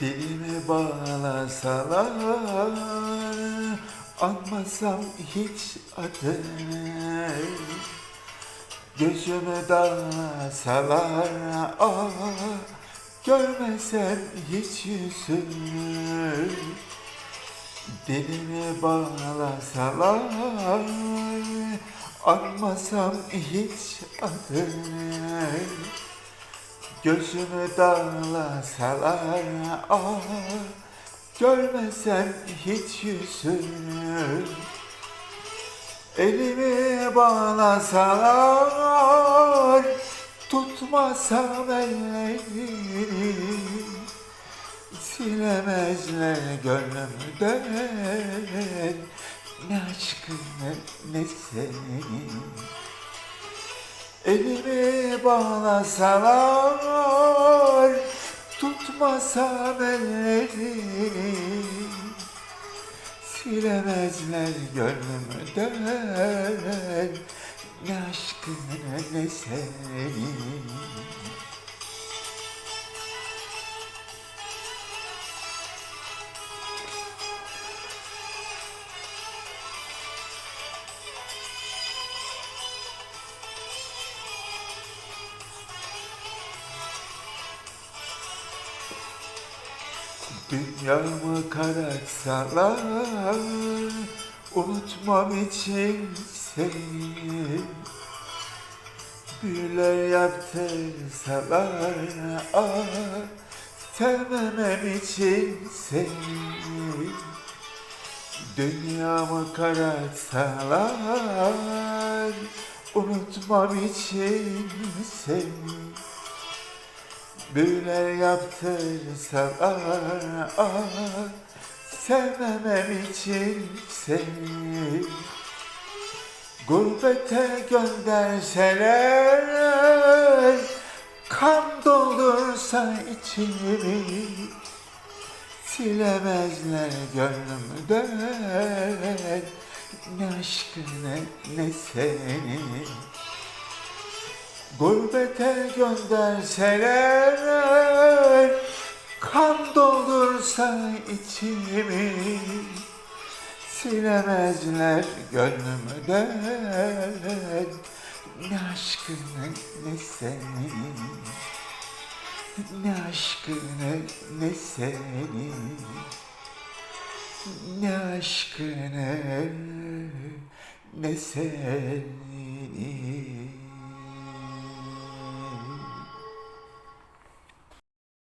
Dilime bağlasalar Anmasam hiç adını Gözüme dağlasalar ah, Görmesem hiç yüzünü Dilime bağlasalar Anmasam hiç adını Gözümü dağlasalar ah, Görmesem hiç yüzünü Elimi bağlasalar Tutmasam ellerini Silemezler gönlümden. Ne aşkını ne seni Elimi bağlasalar Tutmasam ellerini Silemezler gönlümden Ne aşkını ne seni Dünyamı karartsalar Unutmam için seni. Büyüler yaptırsalar ah, Sevmemem için seni. Dünyamı karartsalar Unutmam için seni Büyüler yaptırsalar ah, Sevmemem için seni. Gurbete gönderseler Kan doldursa içimi Silemezler gönlümden. Ne aşkını ne seni Gurbete gönderseler Kan doldursa içimi Silemezler gönlümden Ne aşkını ne seni Ne aşkını ne seni Ne aşkını ne seni